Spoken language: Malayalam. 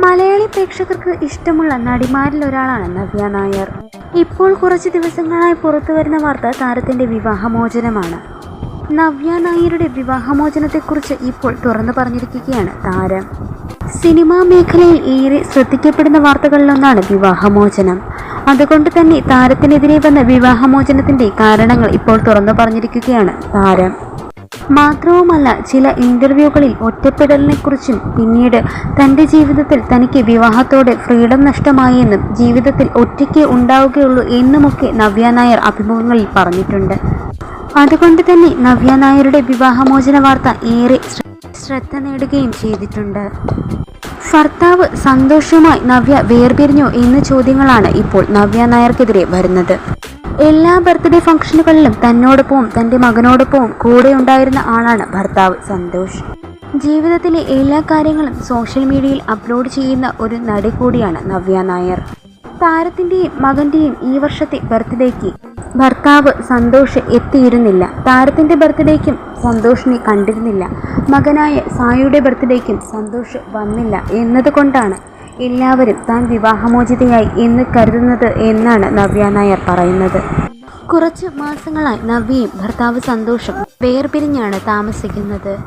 മലയാളി പ്രേക്ഷകർക്ക് ഇഷ്ടമുള്ള നടിമാരിൽ ഒരാളാണ് നവ്യ നായർ. ഇപ്പോൾ കുറച്ച് ദിവസങ്ങളായി പുറത്തു വരുന്ന വാർത്ത താരത്തിന്റെ വിവാഹമോചനമാണ്. നവ്യ നായരുടെ വിവാഹമോചനത്തെക്കുറിച്ച് ഇപ്പോൾ തുറന്നു പറഞ്ഞിരിക്കുകയാണ് താരം. സിനിമാ മേഖലയിൽ ഏറെ ശ്രദ്ധിക്കപ്പെടുന്ന വാർത്തകളിലൊന്നാണ് വിവാഹമോചനം. അതുകൊണ്ട് തന്നെ താരത്തിനെതിരെ വന്ന വിവാഹമോചനത്തിന്റെ കാരണങ്ങൾ ഇപ്പോൾ തുറന്നു പറഞ്ഞിരിക്കുകയാണ് താരം. മാത്രവുമല്ല ചില ഇന്റർവ്യൂകളിൽ ഒറ്റപ്പെടലിനെക്കുറിച്ചും പിന്നീട് തന്റെ ജീവിതത്തിൽ തനിക്ക് വിവാഹത്തോടെ ഫ്രീഡം നഷ്ടമായെന്നും ജീവിതത്തിൽ ഒറ്റയ്ക്ക് ഉണ്ടാവുകയുള്ളൂ എന്നുമൊക്കെ നവ്യ നായർ അഭിമുഖങ്ങളിൽ പറഞ്ഞിട്ടുണ്ട്. അതുകൊണ്ട് തന്നെ നവ്യ നായരുടെ വിവാഹമോചന വാർത്ത ഏറെ ശ്രദ്ധ നേടുകയും ചെയ്തിട്ടുണ്ട്. ഭർത്താവ് സന്തോഷവുമായി നവ്യ വേർപിരിഞ്ഞോ എന്ന ചോദ്യങ്ങളാണ് ഇപ്പോൾ നവ്യ നായർക്കെതിരെ വരുന്നത്. എല്ലാ ബർത്ത്ഡേ ഫംഗ്ഷനുകളിലും തന്നോടൊപ്പവും തന്റെ മകനോടൊപ്പവും കൂടെ ഉണ്ടായിരുന്ന ആളാണ് ഭർത്താവ് സന്തോഷ്. ജീവിതത്തിലെ എല്ലാ കാര്യങ്ങളും സോഷ്യൽ മീഡിയയിൽ അപ്ലോഡ് ചെയ്യുന്ന ഒരു നടി കൂടിയാണ് നവ്യ നായർ. താരത്തിന്റെയും മകന്റെയും ഈ വർഷത്തെ ബർത്ത്ഡേക്ക് ഭർത്താവ് സന്തോഷ് എത്തിയിരുന്നില്ല. താരത്തിന്റെ ബർത്ത്ഡേക്കും സന്തോഷിനെ കണ്ടിരുന്നില്ല. മകനായ സായിയുടെ ബർത്ത്ഡേക്കും സന്തോഷ് വന്നില്ല എന്നതുകൊണ്ടാണ് എല്ലാവരും താൻ വിവാഹമോചിതയായി എന്ന് കരുതുന്നത് എന്നാണ് നവ്യ നായർ പറയുന്നത്. കുറച്ച് മാസങ്ങളായി നവ്യയും ഭർത്താവ് സന്തോഷം വേർപിരിഞ്ഞാണ് താമസിക്കുന്നത്.